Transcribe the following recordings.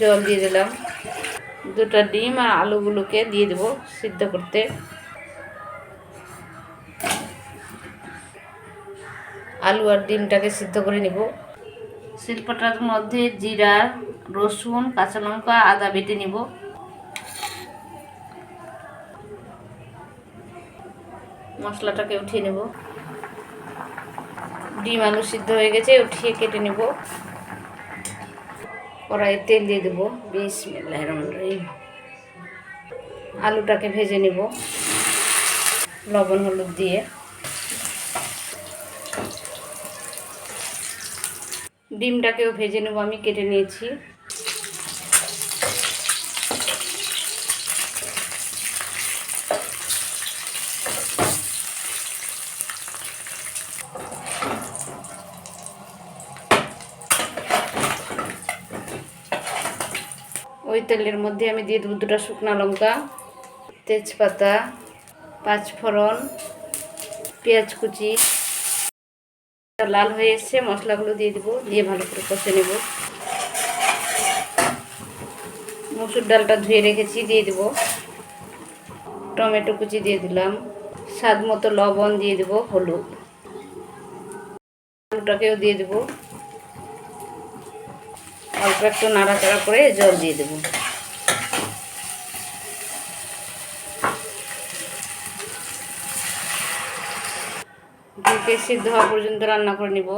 জল দিয়ে দিলাম। দুটো ডিম আর আলুগুলোকে দিয়ে দেবো সিদ্ধ করতে। আলু আর ডিমটাকে সিদ্ধ করে নিব। শিল্পটার মধ্যে জিরা রসুন কাঁচা লঙ্কা আদা বেটে নিব। মশলাটাকে উঠিয়ে নেব। ডিম আলু সিদ্ধ হয়ে গেছে উঠিয়ে কেটে নেব। কড়াইয়ে তেল দিয়ে দেবো। বিশ রহমানির রহিম। আলুটাকে ভেজে নেব। লবণ হলুদ দিয়ে। ডিমটাকেও ভেজে নেব। আমি কেটে নিয়েছি। ওই তেলের মধ্যে আমি দিয়ে দেবো দুটো শুকনো লঙ্কা, তেজপাতা, পাঁচফোড়ন, পেঁয়াজ কুচি। লাল হয়ে এসছে, মশলাগুলো দিয়ে দেবো, দিয়ে ভালো করে কষে নেব। মুসুর ডালটা ধুয়ে রেখেছি, দিয়ে দেবো। টমেটো কুচি দিয়ে দিলাম। স্বাদ মতো লবণ দিয়ে দেবো, হলুদ। আলুটাকেও দিয়ে দেব। অল্প একটু নাড়াচাড়া করে জল দিয়ে দেব। ঢেকে সিদ্ধ হওয়া পর্যন্ত রান্না করে নিব।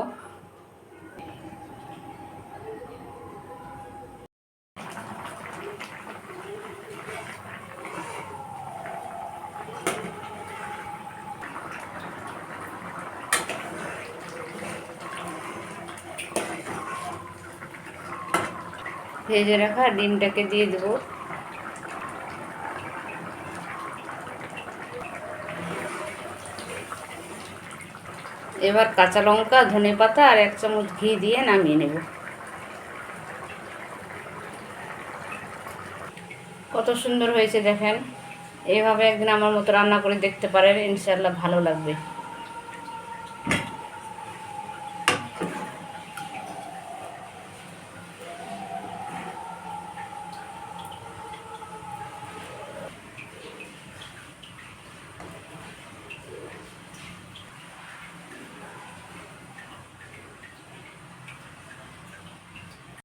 ভেজে রাখা ডিমটাকে দিয়ে দেবো। এবার কাঁচা লঙ্কা, ধনে পাতা আর এক চামচ ঘি দিয়ে নামিয়ে নেব। কত সুন্দর হয়েছে দেখেন। এইভাবে একদিন আমার মতো রান্না করে দেখতে পারেন ইনশাল্লাহ ভালো লাগবে।